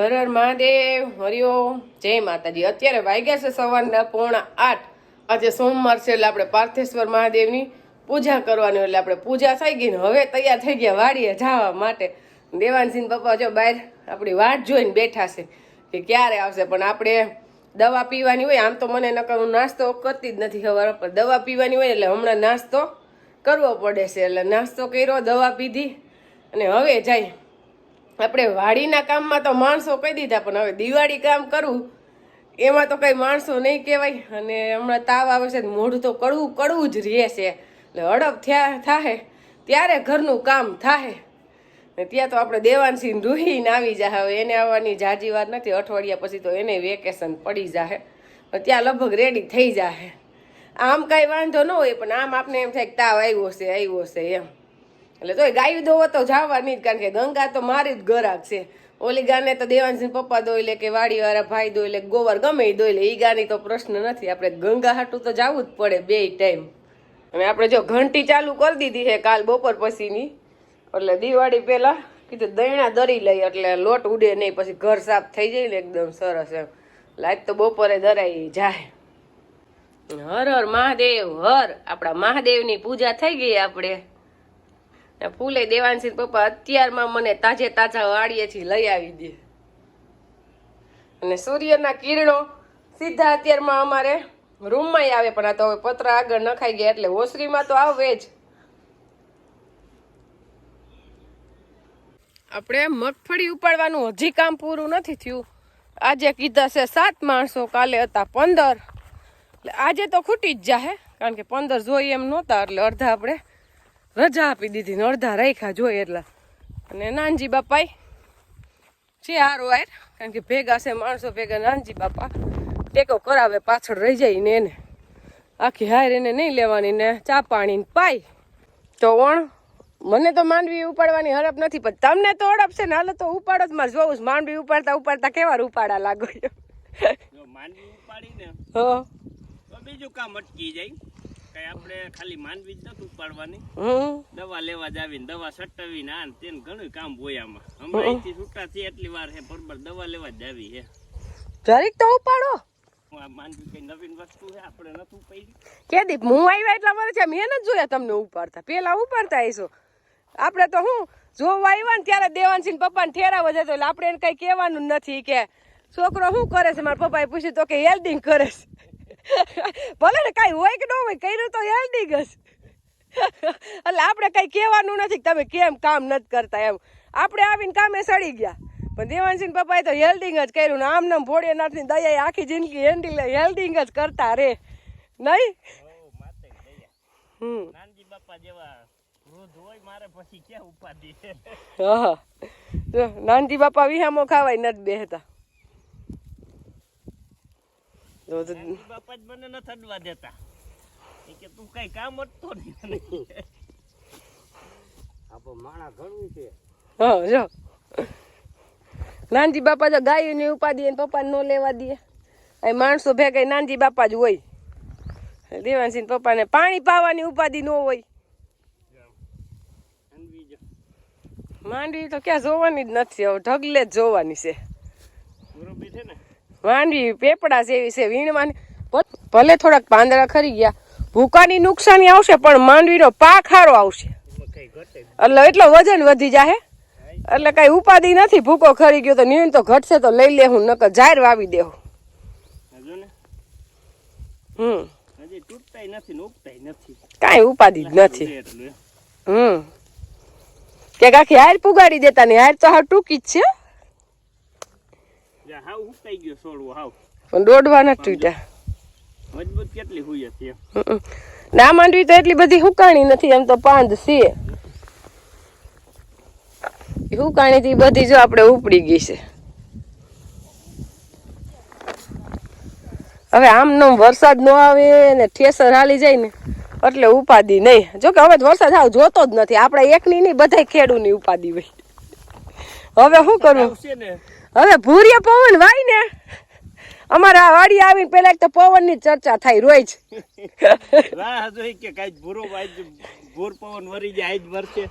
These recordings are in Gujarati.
હર હર મહાદેવ હરિઓમ જય માતાજી. અત્યારે વાગ્યા છે સવારના પોણા આઠ. આજે સોમવાર છે એટલે આપણે પાર્થેશ્વર મહાદેવની પૂજા કરવાની એટલે આપણે પૂજા થઈ ગઈ ને હવે તૈયાર થઈ ગયા વાડીએ જવા માટે. દેવાનસિંહ પપ્પા જો બહાર આપણી વાટ જોઈને બેઠા છે કે ક્યારે આવશે. પણ આપણે દવા પીવાની હોય, આમ તો મને નકર હું નાસ્તો કરતી જ નથી ખબર પણ દવા પીવાની હોય એટલે હમણાં નાસ્તો કરવો પડે છે. એટલે નાસ્તો કર્યો, દવા પીધી અને હવે જાય આપણે વાડીના કામમાં તો માણસો કહી દીધા, પણ હવે દિવાળી કામ કરવું એમાં તો કંઈ માણસો નહીં કહેવાય. અને હમણાં તાવ આવે છે મોઢું તો કડવું કડવું જ રહે છે. એટલે હડપ થયા થાય ત્યારે ઘરનું કામ થાય ને ત્યાં તો આપણે દેવાનસિંહ રૂહીને આવી જાય હવે એને આવવાની જાજી વાત નથી. અઠવાડિયા પછી તો એને વેકેશન પડી જાય ત્યાં લગભગ રેડી થઈ જાય આમ કાંઈ વાંધો ન હોય, પણ આમ આપણે એમ થાય કે તાવ આવ્યો છે આવ્યો છે એમ. એટલે તોય ગાયું દોવો તો જવાની જ, કારણ કે ગંગા તો મારી જ ગરાક છે. ઓલી ગાને તો દેવાનસિંહ પપ્પા દોઈ લે કે વાડીવાળા ભાઈ દોઈ લે ગોવર ગમે એ દોઈ લે એ ગાની તો પ્રશ્ન નથી. આપણે ગંગા હાટું તો જવું જ પડે બે ટાઈમ. અને આપણે જો ઘંટી ચાલુ કરી દીધી છે કાલ બપોર પછીની. એટલે દિવાળી પહેલાં કીધું દૈણા દરી લઈ, એટલે લોટ ઉડે નહીં, પછી ઘર સાફ થઈ જાય ને એકદમ સરસ એમ. લાઈટ તો બપોરે દરાઈ જાય. હર હર મહાદેવ, હર. આપણા મહાદેવની પૂજા થઈ ગઈ આપણે. ફૂલે દેવાનસિંહ પપ્પા અત્યારમાં મને તાજે તાજા વાળીએથી લઈ આવી દે. અને સૂર્યના કિરણો સીધા અત્યારમાં અમારે રૂમમાં આવે, પણ આ તો હવે પતરા આગળ નખાઈ ગયા એટલે ઓસરીમાં તો આવે જ. આપણે મગફળી ઉપાડવાનું હજી કામ પૂરું નથી થયું. આજે કીધા છે સાત માણસો, કાલે હતા પંદર. એટલે આજે તો ખૂટી જ જાહે, કારણ કે પંદર જોઈએ એમ નહોતા, એટલે અડધા આપણે રજા આપી દીધી ને અડધા રાખ્યા જોઈએ એટલે. અને નાનજી બાપા છે હારો વાર કારણ કે ભેગા છે માણસો ભેગા નાનજી બાપા ટેકો કરાવે પાછળ રહી જાય ને એને. આખી હાર એને નહીં લેવાની ને ચા પાણી ને પાય તો વણ મને તો માંડવી ઉપાડવાની હરપ નથી પણ તમને તો ઓળપ છે ને હાલો તો ઉપાડો જ મારે જોઉં માંડવી ઉપાડતા ઉપાડતા કેવા ઉપાડા લાગો માંડવી ઉપાડીને હો. તો બીજું કામ અટકી જાય. કઈ આપણે ખાલી માનવી જ નથી ઉપાડવાની દવા લેવા જાવીને દવા સટાવીને આ ને તેને ઘણું કામ હોય આમાં. હમણાં અહીંથી છૂટા થઈ એટલી વાર છે બરોબર દવા લેવા જ જાવી છે જરીક તો ઉપાડો. કઈ નવીન વસ્તુ છે આપણે નથી ઉપાડી કે દીપ હું આવ્યા એટલા મારે છે મેં નથી જોયા તમને ઉપાડતા. પેલા ઉપાડતા હશો આપણે તો હું જોવા આવ્યા ને ત્યારે દેવાનસિંહ પપ્પાને ઠેરાવા જતો એટલે આપણે એને કઈ કહેવાનું નથી કે છોકરો શું કરે છે? મારા પપ્પાએ પૂછ્યું તો કે હેલ્ડિંગ કરે છે. ભલે ને કાંઈ હોય કે ન હોય કર્યું તો હેલ્ડિંગ જ એટલે આપણે કઈ કહેવાનું નથી કે તમે કેમ કામ નથી કરતા એમ. આપણે આવીને કામે સડી ગયા. પણ દેવાનસિંહ પપ્પાએ તો હેલ્ડિંગ જ કર્યું ને આમ નામ ભોળિયાનાથની દયાએ આખી જિંદગી હેન્ડિંગ હેલ્ડિંગ જ કરતા રે. નહીં હમ. નાનજી બાપા જેવા નાનજી બાપા વિહામો ખાવાય નથી બેહતા જો તો નાનજી બાપા જ મને નથી અડવા દેતા. એ કે તું કઈ કામ અટતો નહીં આપો માણા ઘણું છે. હા જો. નાનજી બાપા તો ગાયું ની ઉપાધિ એને પપ્પા ન લેવા દે. અહીં માણસો ભેગા નાનજી બાપા જ હોય. દેવાનસિંહ પપ્પાને પાણી પાવાની ઉપાધિ ન હોય. માંડવી તો ક્યાં જોવાની જ નથી હવે ઢગલે જ જોવાની છે. બરોબર છે ને? માંડવી પેપડા જેવી છે વીણવાની ભલે થોડાક પાંદડા ખરી ગયા ભૂકાની નુકસાની આવશે પણ માંડવીનો પાક સારો આવશે. એટલે એટલો વજન વધી જાય એટલે કઈ ઉપાધિ નથી ભૂકો ખરી ગયો તો નીણ તો ઘટશે તો લઈ લેવું નકર જાહેર વાવી દેવું. હમ. કાંઈ ઉપાધિ જ નથી. હમ. કે આખી હાર પુગાડી દેતા ને હાર તો હાવ ટૂંકી જ છે. હાવ ઉગતાઈ ગયો સોળવો હાવ. પણ દોડવા નથી તૂટ્યા. મજબૂત કેટલી હોય છે ના માંડવી તો એટલી બધી હુકાણી નથી એમ તો પાંદ છે હુકાણી થી બધી જો આપણે ઉપડી ગઈ છે. હવે આમ નો વરસાદ ન આવે ને ઠેસર હાલી જાય ને એટલે ઉપાધિ નહીં. જો કે હવે વરસાદ આવ જોતો જ નથી. આપણે એકની નહીં બધા ખેડૂની ઉપાધિ હોય. હવે શું કરવું હવે ભૂરિયા પવન વાય ને? અમારા વાડી આવીને પેલા તો પવનની ચર્ચા થાય રોજ રાહ જોઈ કે કઈ ભૂરો આજ ભૂર પવન વરી જાય આજ વરસે.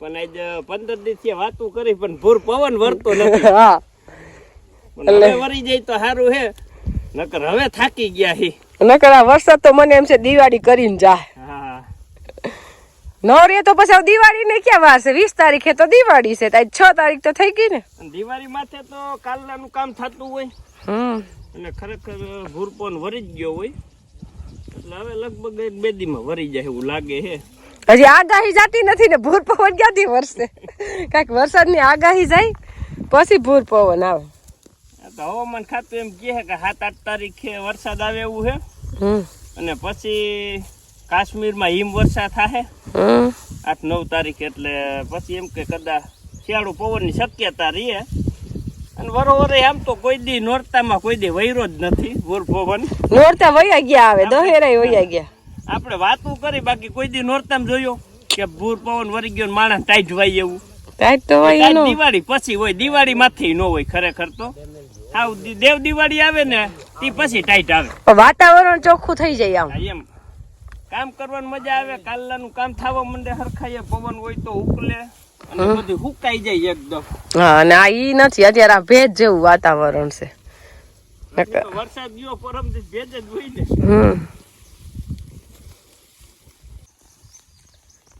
પણ આજ પંદર દિવસથી વાતું કરી પણ ભૂર પવન વરતો નથી. હા. હવે વરી જાય તો સારું હે. નકર હવે થાકી ગયા હી. નકર આ વરસાદ તો મને એમ છે દિવાળી કરીને જાય હા નવરીએ તો પછી દિવાળી ને ક્યાં વાર છે? વીસ તારીખે તો દિવાળી છે છ તારીખ તો થઈ ગઈ ને. દિવાળી માથે તો કાલનાનું કામ થતું હોય. હમ. અને ખરેખર ભૂરપોન વરી જ ગયો હોય. એટલે હવે લગભગ બે દીમાં વરી જાય એવું લાગે હે. હજી આગાહી જાતી નથી ને ભૂર પવન ક્યાંથી વરસે? કાંઈક વરસાદની આગાહી જાય પછી ભૂર પવન આવે તો હવામાન ખાતું એમ કહે કે સાત આઠ તારીખે વરસાદ આવે એવું હે. અને પછી કાશ્મીરમાં હિમવર્ષા થાય આઠ નવ તારીખ એટલે પછી એમ કે કદાચ શિયાળુ પવનની શક્યતા રહે. અને વરોવરે આમ તો કોઈ દી નોરતામાં કોઈ દી વૈરો જ નથી ભૂર પવન. નોરતા વયા ગયા આવે દહેરાય વયા ગયા. આપણે વાતું કરી બાકી કોઈ દી નોરતામાં જોયો કે ભૂર પવન વરી ગયો ને માણસ ટાઈટ વાય એવું. ટાઈટ તો હોય દિવાળી પછી હોય દિવાળી માંથી નો હોય ખરેખર તો. હા દેવ દિવાળી આવે ને તે પછી ટાઈટ આવે. વાતાવરણ ચોખ્ખું થઈ જાય આમ. એમ. કામ કરવાની મજા આવે કાલલાનું કામ થવા માંડે હરખાઈએ પવન હોય તો ઉકલે. અને બધું હુકાઈ જાય એકદમ. હા અને આ ઈ નથી અત્યારે આ ભેજ જેવું વાતાવરણ છે. વરસાદ ગયો પરમ ભેજ જ હોય ને. હમ.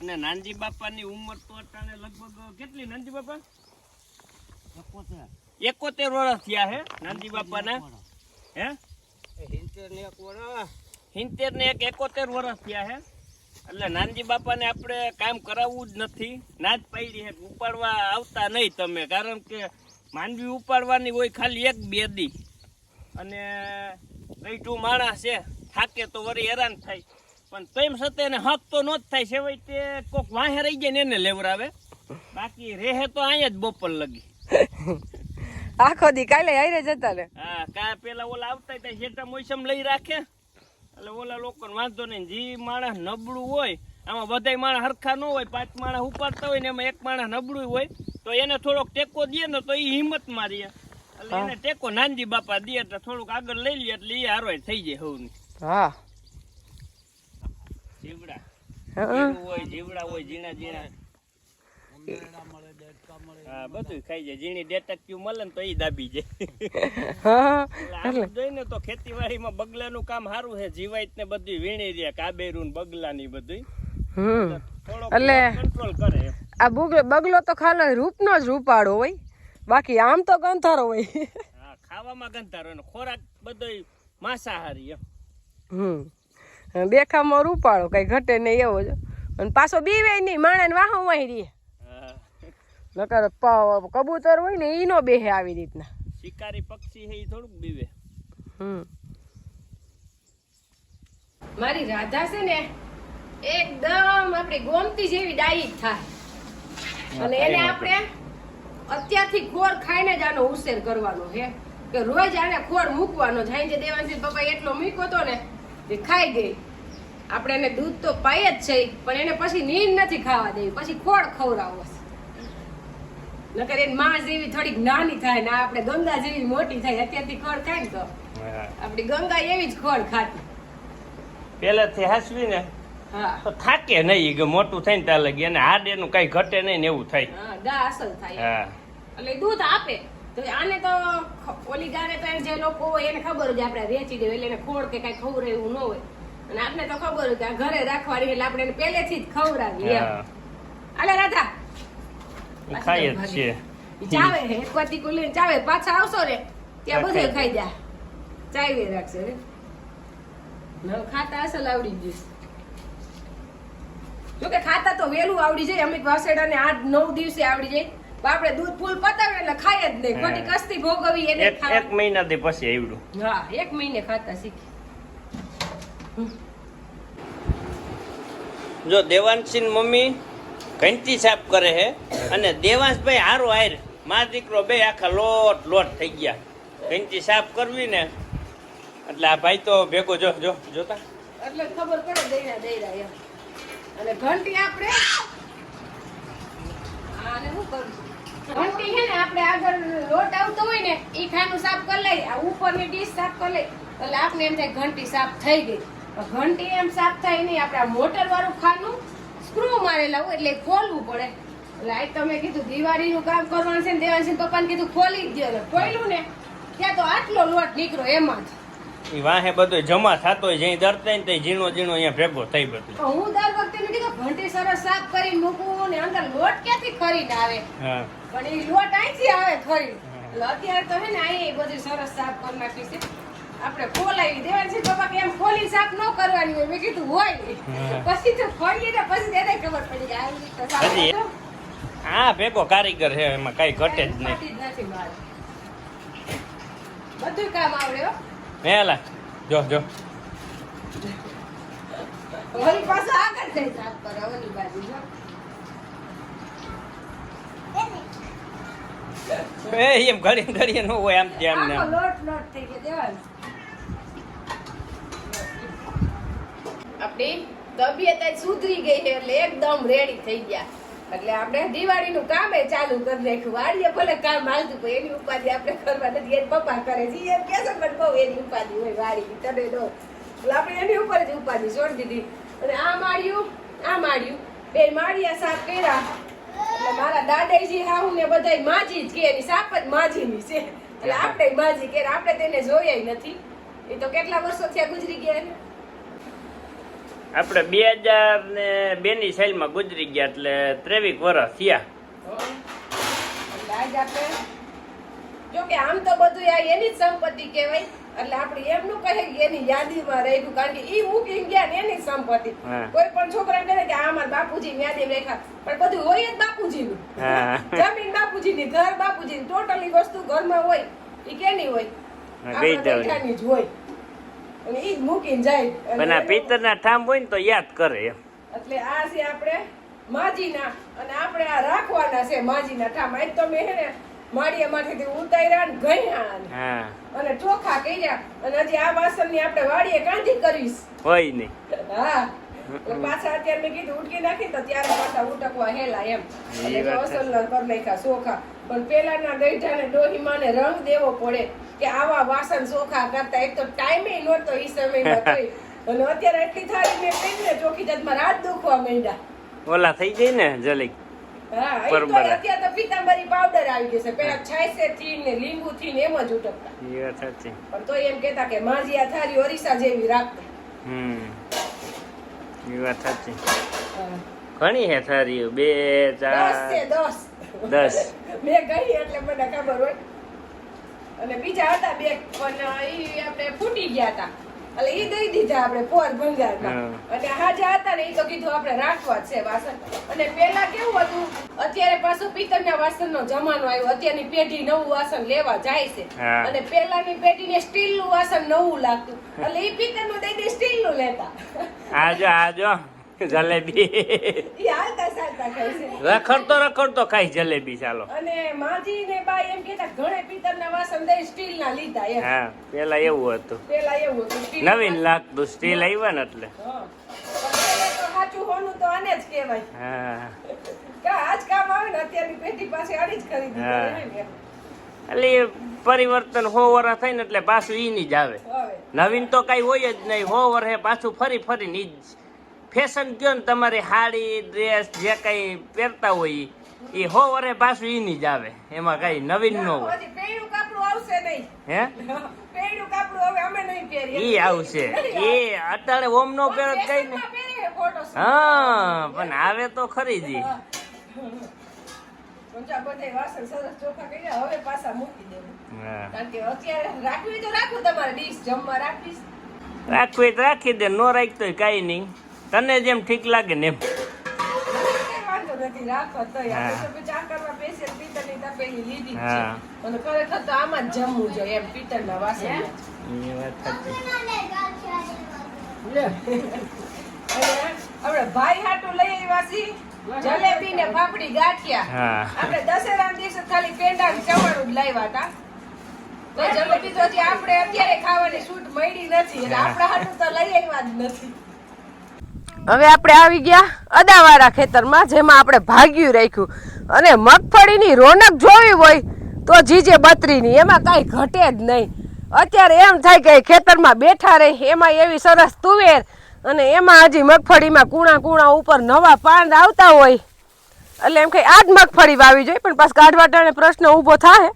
અને નાનજી બાપાની ઉંમર તો અટાણે લગભગ કેટલી નાનજી બાપા? એકોતેર વર્ષ થયા હે નાનજી બાપાના. હે? હિંતેર ને એક એકોતેર વર્ષ થયા હે. એટલે નાનજી બાપાને આપણે કામ કરાવવું જ નથી. ના જ પાડી હે. ઉપાડવા આવતા નહીં તમે. કારણ કે માંડવી ઉપાડવાની હોય ખાલી એક બે દી. અને ગઈઠું માણસ છે. થાકે તો વળી હેરાન થાય. પણ તેમ છતાં એને હક તો ન જ થાય. સેવાય તે કોક વાહે રહી જાય ને એને લેવરાવે. બાકી રેહે તો અહીંયા જ બપોર લગી. આખો દી કાલે હારે જતા રે. હા કા પેલા ઓલા આવતા ત્યાં શેઠા મોસમ લઈ રાખે. એટલે ઓલા લોકોને વાંધો નહીં. જે માણસ નબળું હોય આમાં બધાય માણસ હરખા ન હોય પાંચ માણસ ઉપાડતા હોય ને એમાં એક માણસ નબળું હોય તો એને થોડોક ટેકો દે ને તો એ હિંમત મારી એટલે એને ટેકો નાનજી બાપા દે એટલે થોડુંક આગળ લઈ લે એટલે એ હારો થઈ જાય હવની. હા. જીવડા. હોય જીવડા હોય ઝીણા ઝીણા. હા બધું ખાઈ જાય. ઝીણી ડેટક્યુ મળે ને તો એ દાબી જાય. હા એટલે જોઈને તો ખેતીવાડીમાં બગલાનું કામ સારું છે. જીવાત ને બધું વીણી રહ્યા. કાબેરું ને બગલા ની બધું હમ. એટલે- કંટ્રોલ કરે આ બગલો બગલો તો ખાલી રૂપનો જ રૂપાળો હોય. બાકી આમ તો ગંધારો હોય. હા ખાવામાં ગંધારો એનો ખોરાક બધો માંસાહારી એમ. હમ. દેખામાં રૂપાળો કઈ ઘટે નહીં એવો જ. અને પાછો બીવે નહીં માણે વાહો વાહી રહે. હા. નકર કબૂતર હોય ને ઈનો બેહે આવી રીતના. શિકારી પક્ષી હે થોડુંક બીવે. હમ. મારી રાધા છે ને એકદમ આપણી ગોમતી જેવી ડાઈ થાય. અને એને આપણે અત્યારથી ખોર ખાઈને જ આનો ઉછેર કરવાનો છે. કે રોજ આને ખોર મૂકવાનો. જાય જે દેવાંશી પપ્પા એટલો મૂક્યો તો ને તે ખાઈ ગઈ. આપણે એને દૂધ તો પાય જ છે પણ એને પછી નીંદ નથી ખાવા દેવી. પછી ખોળ ખવડાવો છે. નકર એની માં જેવી થોડીક નાની થાય ને આપણે ગંગા જેવી મોટી થાય અત્યારથી ખોળ ખાય ને તો. આપણી ગંગા એવી જ ખોળ ખાતી. પેલેથી હાસવી ને તો થાકે નહીં કે મોટું થાય ને ત્યાં લગી અને હાડ એનું કઈ ઘટે નહીં ને એવું થાય. ગા થાય. એટલે દૂધ આપે. તો આને તો ઓલી ગાને તો જે લોકો હોય એને ખબર હોય આપણે વેચી દેવું એટલે એને ખોળ કે કઈ ખવડાવે એવું ન હોય. અને આપને તો ખબર હોય કે ઘરે રાખવાની એટલે આપણે એને પહેલેથી જ ખવડાવીએ આલે રાધા. એ ખાય જ છે ઈ ચાવે એક વાતી ચાવે. પાછા આવશો રે ત્યાં બધે ખાઈ જા. ચાવી રાખશે રે નવ ખાતા અસલ આવડી ગયું જોકે ખાતા તો વેલું આવડી જાય અમિત વાસેડા ને આઠ નવ દિવસે આવડી જાય. આપણે દૂધ ફૂલ પતાવે એટલે ખાય જ નહીં. ખોટી કસ્તી ભોગવી એને એક પછી આવડું. હા એક મહિને ખાતા શીખી જો દેવાંશી મમ્મી ઘંટી સાફ કરે છે અને દેવાંશભાઈ હારો હાર મા દીકરો બે આખા લોટ લોટ થઈ ગયા. ઘંટી સાફ કરવી ને. એટલે આ ભાઈ તો ભેગો જો જો, જોતા. એટલે ખબર પડે દઈરા દઈરા એમ. અને ઘંટી આપણે આને શું કરું ઘંટી છે ને આપણે આગળ લોટ આવતો હોય ને, એ ખાનું સાફ કરી લઈ આ ઉપરની ડીશ સાફ કરી લઈ એટલે આપણે એમ થાય ઘંટી સાફ થઈ ગઈ. ઘંટી એમ સાફ થાય નહીં. આપણે આ મોટર વાળું ખાનું સ્ક્રૂ મારેલા હોય એટલે ખોલવું પડે. એટલે આ તમે કીધું દિવાળીનું કામ કરવાનું છે ને દેવાંશી પપ્પાને કીધું ખોલી જ દો ખોલ્યું ને ત્યાં તો આટલો લોટ નીકળ્યો એમાં જ. એ વાહે બધો જમા થતો હોય જ્યાં દરતા ને તે ઝીણો ઝીણો અહીંયા ભેગો થઈ બધું. તો હું દર વખતે મેં કીધું ઘંટી સરસ સાફ કરી મૂકું ને અંદર લોટ ક્યાંથી ખરીને આવે? પણ એ લોટ અહીંથી આવે ખરી. એટલે અત્યારે તો હે ને અહીં બધું સરસ સાફ કરી નાખી છે. આપણે ખોલાવી દેવાની છે બાપા કે એમ ખોલી સાફ ન કરવાની હોય. મેં કીધું હોય. પછી તો ખોલીએ ને પછી તેને ખબર પડી કે આવી રીતે સાફ હા ભેગો કારીગર છે એમાં કઈ ઘટે જ નહીં. બધું કામ આવડે હો. મેલા જો જો. ઓલી પાસે આગળ જઈ સાફ કરે ઓલી બાજુ જો. એ એમ ઘડી ઘડી ન હોય આમ તેમ ને લોટ લોટ થઈ ગયો દેવાનું આપણી તબિયત સુધરી ગઈ છે એટલે એકદમ રેડી થઈ ગયા. એટલે આપણે દિવાળીનું કામ એ ચાલુ કરી નાખ્યું. વાડીએ ભલે કામ હાલતું પણ એની ઉપાધિ આપણે કરવા નથી. એની પપ્પા કરે છે એમ છે પણ બહુ એની ઉપાધિ હોય વાડી તને નો એટલે આપણે એની ઉપર જ ઉપાધિ છોડી દીધી. અને આ માળ્યું આ માળ્યું બે માળિયા સાફ કર્યા. એટલે મારા દાદાજી હાહુ ને બધાય માજી જ કે એની સાપ જ માજીની છે. એટલે આપણે માજી કે આપણે તેને જોયા નથી. એ તો કેટલા વર્ષો થયા ગુજરી ગયા એને? આપણે બે હજાર ને બે ની સાલમાં ગુજરી ગયા એટલે ત્રેવીસ વર્ષ થયા. જો કે આમ તો બધું આ એની જ સંપત્તિ કહેવાય. એટલે આપણે એમનું કહે કે એની યાદીમાં રાખ્યું કારણ કે ઈ મૂકી ગયા ને એની સંપત્તિ. કોઈ પણ છોકરા કહે કે આ અમારા બાપુજી યાદી રેખા પણ બધું હોય જ બાપુજી નું જમીન બાપુજીની ઘર બાપુજીની ટોટલી વસ્તુ ઘરમાં હોય ઈ કેની હોય? આપણા જ હોય. અને ઈ જ મૂકીને જાય. અને પણ આ પિત્તરના ઠામ હોય ને તો યાદ કરે એમ. એટલે આ છે આપણે માજીના. અને આપણે આ રાખવાના છે માજીના ઠામ. આજ તો મેં હે ને માથેથી ઉતાર્યા ને ગયા હા. અને ચોખા કર્યા. અને હજી આ વાસણની આપણે વાડીએ કાંધી કરીશ. હોય નહીં હા. પાછા અત્યારે મેં કીધું ઉટકી નાખી તો ત્યારે પાછા ઉટકવા હેલા એમ. અસલના કરી નાખ્યા ચોખા. પણ પહેલાના ગઈઢાને ડોહીમાને રંગ દેવો પડે કે આવા વાસણ ચોખા કરતા. એક તો ટાઈમે નહોતો એ સમય અને અત્યારે એટલી થાળી મેં કરીને ચોખી જાતમાં રાત દુખવા માંડ્યા. ઓલા થઈ ગઈ ને જલીક પિતાંબરી પાવડર આવી ગયો છે. પેલા થી ને લીંબુ થી ને એમ જ ઉટકતા પણ તો એમ કેતા કે માજી આ થારી ઓરિસા જેવી રાખતા હમ. એ વાત સાચી. ઘણી હે થારીઓ બે દસ છે ચાર. દસ. દસ. મેં ગઈ એટલે મને ખબર હોય. અને બીજા હતા બે પણ ઈ આપણે ફૂટી ગયા હતા. એટલે ઈ દઈ દીધા આપણે પોર ભંગારમાં. અને હાજા હતા ને ઈ તો કીધું આપણે રાખવા છે વાસણ. અને પેલા કેવું હતું? અત્યારે પાછું પિત્તળના વાસણનો જમાનો આવ્યો. અત્યારની પેઢી નવું વાસણ લેવા જાય છે. અને પેલાની પેઢીને સ્ટીલનું વાસણ નવું લાગતું. એટલે ઈ પિત્તળનું દઈ દઈ સ્ટીલનું લેતા. આજો આજો જલેબી? રખડતો રખડતો ખાઈ જલેબી ચાલો. અને માજી ને બાઈ એમ કેતા ઘણે પિત્તળના વાસણ દે સ્ટીલ ના લીધા એમ. હા પેલા એવું હતું. પેલા એવું હતું નવીન લાગતું સ્ટીલ આવ્યા ને એટલે. સાચું હોનું તો આને જ કહેવાય. હા. કે આજ કામ આવે ને અત્યારની પેઢી પાસે આની જ ખરીદી હા. કરે ને એમ. એટલે પરિવર્તન હો વરા થાય ને એટલે પાછું ઈ ની જ આવે. નવીન તો કઈ હોય જ નહીં હો વરહે પાછું ફરી ફરી ની જ ફેશન કયો ને તમારી સાડી ડ્રેસ જે કઈ પહેરતા હોય એ હો વરે પાછું એની જ આવે. એમાં કઈ નવીન ન હોય. હે? ઈ આવશે. એ અત્યારે ઓમ નો પહેરો કઈ ને. હા પણ આવે તો ખરી જ રાખવી તો રાખી દે નો રાખતો કઈ નહીં. તને જેમ ઠીક લાગે ને એમ. ભાઈ હાટું લઈ આવ્યા છીએ. જલેબી ને પાપડી ગાંઠિયા. આપણે દશેરા દિવસે ખાલી પેંડા ને ચવાણું જ લાવ્યા હતા. તો જલેબી તો આપણે અત્યારે ખાવાની છૂટ મળી નથી. એટલે આપણા હાટું તો લઈ આવ્યા જ નથી. હવે આપણે આવી ગયા અદાવાળા ખેતરમાં, જેમાં આપણે ભાગ્યું રાખ્યું. અને મગફળીની રોનક જોવી હોય તો જીજે બત્રીની, એમાં કાંઈ ઘટે જ નહીં. અત્યારે એમ થાય કે ખેતરમાં બેઠા રહી એમાં એવી સરસ તુવેર અને એમાં હજી મગફળીમાં કૂણા કૂણા ઉપર નવા પાંદ આવતા હોય. એટલે એમ કે આ જ મગફળી વાવી જોઈએ, પણ પાછ કાઢવાટાને પ્રશ્ન ઊભો થાય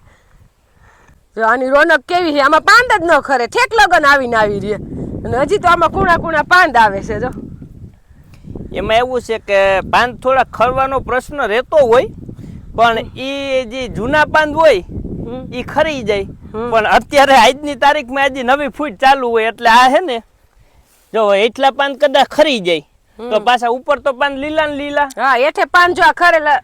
જો આની રોનક કેવી છે? આમાં પાંદ જ ન ખરે. ઠેક લગન આવીને આવી રહી. અને હજી તો આમાં કૂણા કૂણા પાંદ આવે છે, જો. એમાં એવું છે કે પાન થોડા ખરવાનો પ્રશ્ન રહેતો હોય પણ એ જે જૂના પાન હોય એ ખરી જાય. પણ અત્યારે આજની તારીખમાં આજે નવી ફૂટ ચાલુ હોય એટલે આ હે ને જો એટલા પાન કદાચ ખરી જાય. તો પાછા ઉપર તો પાન લીલા ને લીલા. હા એઠે પાન જો આ ખરેલા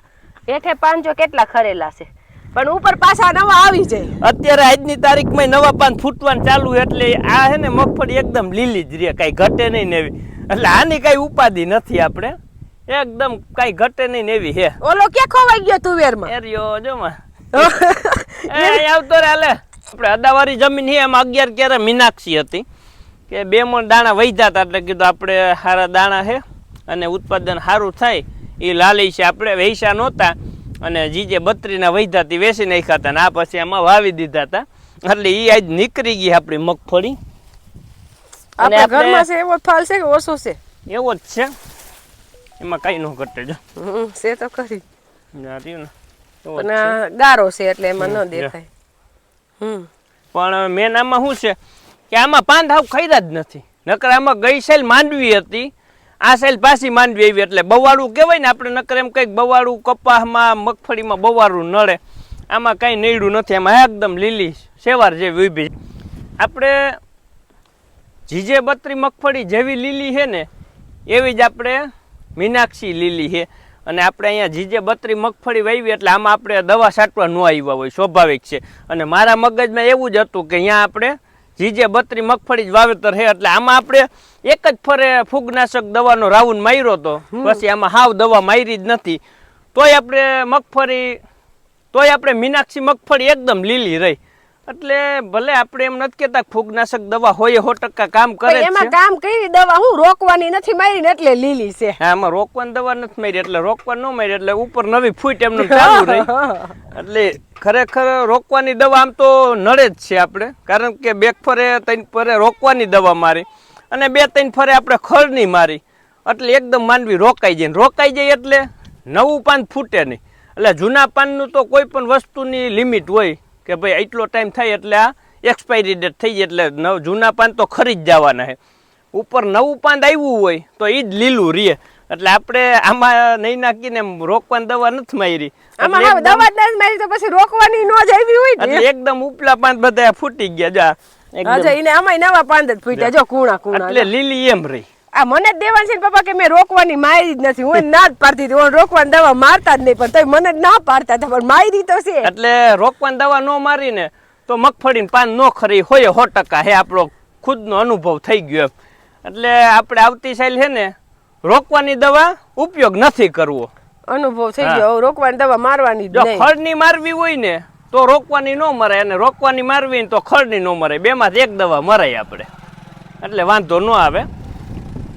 એઠે પાન જો કેટલા ખરેલા છે. પણ ઉપર પાછા નવા આવી જાય. અત્યારે આજની તારીખમાં નવા પાન ફૂટવાનું ચાલુ એટલે આ હે ને મગફળી એકદમ લીલી જ રહે કાંઈ ઘટે નહીં ને એવી. એટલે આની કાંઈ ઉપાધિ નથી આપણે. એકદમ કાંઈ ઘટે નહીં એવી હે. ઓલો ક્યાં ખોવાઈ ગયો તુવેરમાં એરિયો જો માં. એ આવતો રે હાલે. આપણે અદાવારી જમીન હે એમાં અગિયાર ક્યારે મીનાક્ષી હતી. કે બે મણ દાણા વહી જતા એટલે કીધું આપણે સારા દાણા હે અને ઉત્પાદન સારું થાય. એ લાલી છે આપણે વૈસા નહોતા અને જીજે બત્રીના વહીતા હતી વેચી નાખ્યા હતા ને આ પછી એમાં વાવી દીધા હતા. એટલે એ આજ નીકળી ગઈ આપણી મગફળી. આપણા ઘરમાં છે એવો ફાલ છે કે ઓછો છે? એવો જ છે. એમાં કઈ ન ઘટે જો. છે તો ખરી. પણ ગારો છે એટલે એમાં ન દેખાય. હમ. પણ મેન આમાં શું છે કે આમાં પાંદ હાવ ખૈરા જ નથી. નકર આમાં ગઈ સેલ માંડવી હતી. આ સેલ પાછી માંડવી આવી એટલે બવાળું કહેવાય ને આપણે નકર એમ કંઈક બવાળું કપાસમાં મગફળીમાં બવાળું નડે. આમાં કાંઈ નડ્યું નથી. આમાં એકદમ લીલી સેવાર જેવી ઊભી આપણે જીજે બત્રી મગફળી જેવી લીલી છે ને એવી જ આપણે મીનાક્ષી લીલી છે. અને આપણે અહીંયા જીજે બત્રી મગફળી વાવી એટલે આમાં આપણે દવા છાંટવા ન આવ્યા હોય સ્વાભાવિક છે. અને મારા મગજમાં એવું જ હતું કે અહીંયા આપણે જીજે બત્રી મગફળી જ વાવેતર છે એટલે આમાં આપણે એક જ ફરે ફૂગનાશક દવાનો રાઉન્ડ માર્યો હતો પછી આમાં હાવ દવા મારી જ નથી. તોય આપણે મગફળી તોય આપણે મીનાક્ષી મગફળી એકદમ લીલી રહી. એટલે ભલે આપણે એમ નથી કેતા ફૂગનાશક દવા હોય સો ટકા કામ કરે એમાં કામ કરી દવા હું રોકવાની નથી મારીને એટલે લીલી છે. હા, આમાં રોકવાની દવા નથી મારી એટલે રોકવા ન મારી એટલે ઉપર નવી ફૂટ એમનું ચાલુ રહી. એટલે ખરેખર રોકવાની દવા આમ તો નડે જ છે આપણે. કારણ કે બે ફરે ત્રણ ફરે રોકવાની દવા મારી અને બે ત્રણ ફરે આપણે ખરની મારી. એટલે એકદમ માનવી રોકાઈ જાય રોકાઈ જાય એટલે નવું પાન ફૂટે નહીં. એટલે જૂના પાનનું તો કોઈ પણ વસ્તુની લિમિટ હોય. કે ભાઈ એટલો ટાઈમ થાય એટલે આ એક્સપાયરી ડેટ થઈ જાય એટલે નવ જૂના પાન તો ખરી જ જવાના છે. ઉપર નવું પાંદ આવ્યું હોય તો એ જ લીલું રહે. એટલે આપણે આમાં નહીં નાખીને રોકવાની દવા નથી મારી. આમાં દવા જ નથી મારી તો પછી રોકવાની નો જ આવી હોય એટલે એકદમ ઉપલા પાંદ બધા ફૂટી ગયા જા. એટલે લીલી એમ રહી. આ મને જ દેવાનું છે પપ્પા કે મેં રોકવાની મારી જ નથી હું ના જ પાડતી હતી. હું રોકવાની દવા મારતા જ નહીં પણ તોય મને જ ના પાડતા હતા પણ મારી તો છે. એટલે રોકવાની દવા ન મારીને તો મગફળીને પાન ન ખરી હોય સો ટકા હે આપણો ખુદનો અનુભવ થઈ ગયો એમ. એટલે આપણે આવતી સાઈલ છે ને રોકવાની દવા ઉપયોગ નથી કરવો. અનુભવ થઈ ગયો રોકવાની દવા મારવાની જો ખડની મારવી હોય ને તો રોકવાની ન મરે અને રોકવાની મારવી તો ખડની ન બે બેમાંથી એક દવા મરાય આપણે. એટલે વાંધો ન આવે.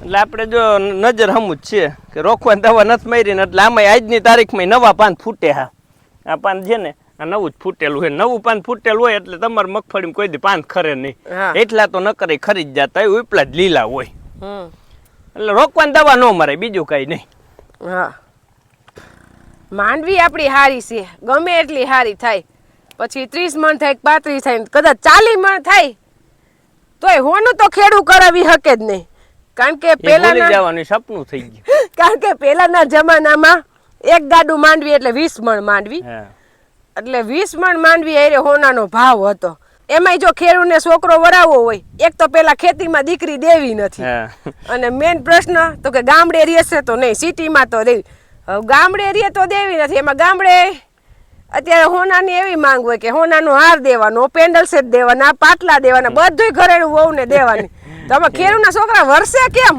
એટલે આપણે જો નજર હમું જ છે કે રોકવાની દવા નથી મારી ને એટલે આમાં આજની તારીખમાં નવા પાન ફૂટે હા. આ પાન છે ને આ નવું જ ફૂટેલું હોય નવું પાન ફૂટેલું હોય એટલે તમારે મગફળી કોઈ દી પાન ખરે નહીં. એટલા તો ન કરે ખરી જ જતા હોય ઉપલા જ લીલા હોય. એટલે રોકવાની દવા ન મરાય બીજું કઈ નહીં. હા. માંડવી આપણી હારી છે. ગમે એટલી હારી થાય. પછી ત્રીસ મણ થાય પાંત્રીસ થાય કદાચ ચાલીસ મણ થાય. તોય હોનું તો ખેડૂ કરાવી શકે જ નહીં. કારણ કે એ પેલાના જવાનું સપનું થઈ ગયું. કારણ કે પેલાના જમાનામાં એક ગાડું માંડવી એટલે વીસ મણ માંડવી. એટલે વીસ મણ માંડવી અરે હોનાનો ભાવ હતો. એમાંય જો ખેડૂને છોકરો વરાવો હોય એક તો પેલા ખેતીમાં દીકરી દેવી નથી. અને મેન પ્રશ્ન તો કે ગામડે રહેશે તો નહીં સિટીમાં તો દેવી. હવે ગામડે રહે તો દેવી નથી. એમાં ગામડે અત્યારે હોનાની એવી માંગ હોય કે હોનાનો હાર દેવાનો પેન્ડલ સેટ દેવાના પાટલા દેવાના બધુંય ઘરેણું વહુને દેવાની. તો આમાં છોકરા વરસે કેમ?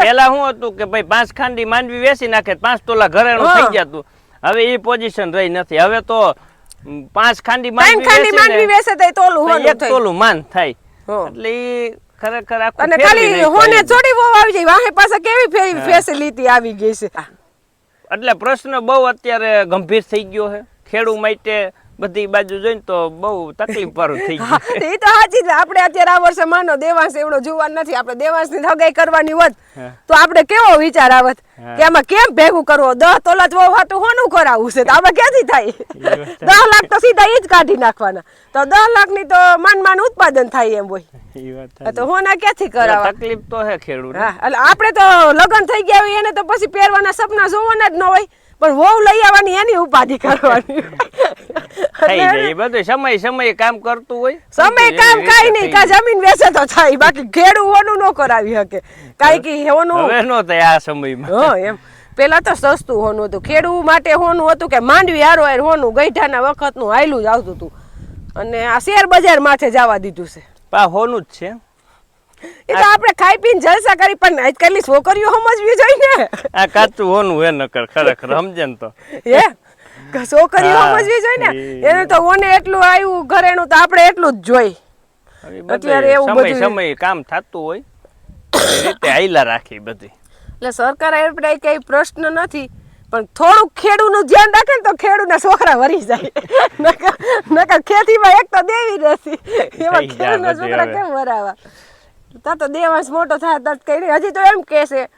પેલા શું હતું કે ભાઈ પાંચ ખાંડી માંડવી વેસી નાખે પાંચ તોલા ઘરેણું. થઈ જતું હવે એ પોઝિશન રહી નથી. હવે તો પાંચ ખાંડી માંડવી માંડવી વેસે તો તોલું એક તોલું માન થાય. એટલે ખરેખર આખું અને ખાલી હોને. થોડી વહુ આવી જાય. વાહે પાસે કેવી ફેસિલિટી આવી ગઈ છે? એટલે પ્રશ્ન બહુ અત્યારે ગંભીર થઈ ગયો છે. ખેડૂત માટે બધી બાજુ જોઈને તો બહુ તકલીફ પર થઈ ગઈ એ તો સાચી આપણે અત્યારે આ વર્ષે માનો દેવાંશ એવડો જોવાન નથી. આપણે દેવાંશની હગાઈ કરવાની હોત તો આપણે કેવો વિચાર આવત? કે આમાં કેમ ભેગું કરવો? દસ તોલા જ વહુ હાટું હોનું કરાવવું છે? તો આમાં ક્યાંથી થાય? વાત દસ લાખ તો સીધા એ જ કાઢી નાખવાના. તો દસ લાખની તો માન માન ઉત્પાદન થાય એમ હોય. વાત તો હોના ક્યાંથી કરાવવા? તકલીફ તો હે ખેડૂત હા એટલે આપણે તો લગ્ન થઈ ગયા હોય એને તો પછી પહેરવાના સપના જોવાના જ ન હોય. પણ વહુ લઈ આવવાની એની ઉપાધિ કરવાની. થઈ જાય એ બધું સમય સમય કામ કરતું હોય. સમય કામ કાઈ નહીં કા જમીન વેચે તો થાય બાકી ખેડૂ હોનું ન કરાવી શકે. કાઈ કી હોનું હવે નો થાય આ સમયમાં. હા એમ. પેલા તો સસ્તું હોનું હતું. ખેડૂ માટે હોનું હતું કે માંડવી હારો હાર હોનું ગઈઠાના વખતનું હાયલું જ આવતું હતું. અને આ શેર બજાર માથે જવા દીધું છે. પા હોનું જ છે. એ તો આપણે ખાઈ પીને જલસા કરી પણ આજકાલની છોકરીઓ સમજવી જોઈએ ને આ કાચું હોનું હે નકર ખરેખર સમજે ને તો. હે? છોકરીઓ સમજવી જોઈએ ને એને તો ઓને એટલું આવ્યું ઘરેણું તો આપણે એટલું જ જોઈ. અત્યારે એવું બધું- સમય કામ થતું હોય રીતે આયલા રાખી બધી. એટલે સરકાર આપણે કઈ પ્રશ્ન નથી પણ થોડુંક ખેડૂનું ધ્યાન રાખે ને તો ખેડૂના છોકરા વરી જાય. નકર નકર ખેતીમાં એક તો દેવી નથી. એમાં ખેડૂના છોકરા કેમ વરાવા? તા તો દેવાંશ મોટો થાય તાર કઈ હજી તો એમ કે છે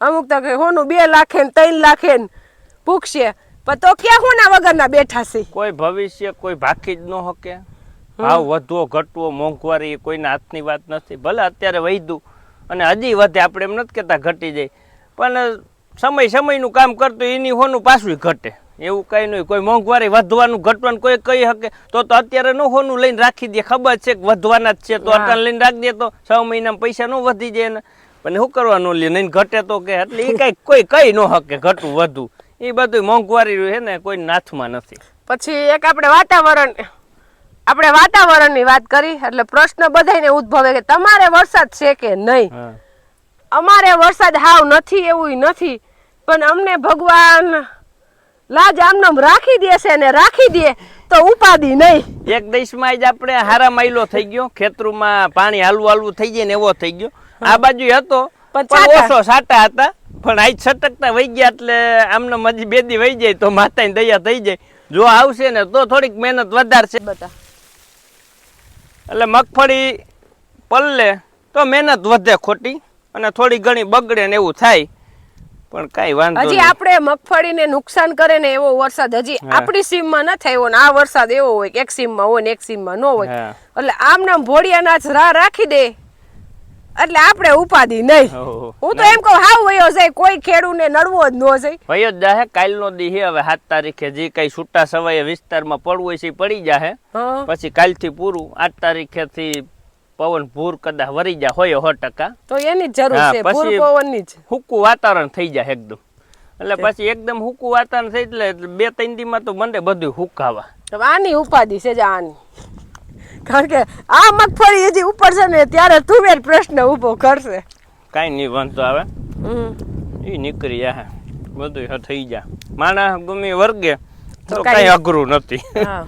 અમુક તો કે હોનું બે લાખે ને ત્રણ લાખે ને ભૂખશે. પણ તો ક્યાં હોના વગરના બેઠા છે? કોઈ ભવિષ્ય કોઈ ભાખી જ ન હકે. ભાવ વધવો ઘટવો મોંઘવારી કોઈના હાથની વાત નથી. ભલે અત્યારે વધ્યું અને હજી વધે આપણે એમ નથી કહેતા ઘટી જાય. પણ સમય સમયનું કામ કરતું એની હોનું પાછું ઘટે. એવું કઈ નહીં કોઈ મોંઘવારી વધવાનું ઘટવાનું કોઈ કહી શકે. તો તો અત્યારે નો હોનું લઈને રાખી દે ખબર છે કે વધવાના જ છે. તો. અત્યારે લઈને રાખી દે તો છ મહિનામાં પૈસા નો વધી જાય ને પણ શું કરવાનું લે નહીં ઘટે તો કે એટલે એ કઈ કોઈ કઈ ન શકે ઘટવું વધુ એ બધું મોંઘવારી છે ને કોઈ નાથમાં નથી. પછી એક આપણે વાતાવરણ આપણે વાતાવરણની વાત કરી એટલે પ્રશ્ન બધાને ઉદ્ભવે કે તમારે વરસાદ છે કે નહીં? અમારે વરસાદ હાવ નથી એવું નથી. પણ અમને ભગવાન લાજ આમનામ રાખી દેશે ને રાખી દે તો ઉપાધી નહીં. એક દેશમાં જ આપણે હારા માઇલો થઈ ગયો ખેતરોમાં પાણી હાલવું હાલવું થઈ જાય ને એવો થઈ ગયો. આ બાજુ હતો પણ ઓછો સાટા હતા પણ આજ છટકતા વહી ગયા એટલે આમને મજી બેદી વહી જાય તો માતાની દયા થઈ જાય. જો આવશે ને તો થોડીક મહેનત વધારશે. બતા એટલે મગફળી પલ્લે તો મહેનત વધે ખોટી અને થોડી ઘણી બગડે ને એવું થાય. પણ કઈ વાંધો હજી આપણે મગફળીને નુકસાન કરે ને એવો વરસાદ હજી આપણી સીમમાં ન થયો ને આ વરસાદ એવો હોય એક સીમમાં હોય ને એક સીમમાં ન હોય. એટલે આમ નામ ભોળિયાના જ રાહ રાખી દે. એટલે આપણે ઉપાધિ નહીં. હું તો એમ કહું હાવ વયો જાય કોઈ ખેડૂને નડવો જ ન જાય. વયો જ જાહે કાલનો દી હે હવે સાત તારીખે જે કઈ છૂટા સવાય વિસ્તારમાં પડવું હોય છે પડી જાહે. પછી કાલથી પૂરું આઠ તારીખેથી પવન ભૂર કદાચ વરી જાય હોય સો ટકા. તો એની જરૂર છે પૂર પવનની જ. હુકું વાતાવરણ થઈ જાય એકદમ. એટલે પછી એકદમ હુકું વાતાવરણ થઈ એટલે બે ત્રણ દીમાં તો મને બધું હુકાવા. આની ઉપાધિ છે જ આની. કારણ કે આ મગફળી હજી ઉપર છે ને ત્યારે તુવેર પ્રશ્ન ઊભો કરશે. કાંઈ નહીં વાંધો આવે. એ નીકળી જાય બધું થઈ જાય. માણસ ગમે વર્ગે તો કાંઈ- કાંઈ અઘરું નથી. હા.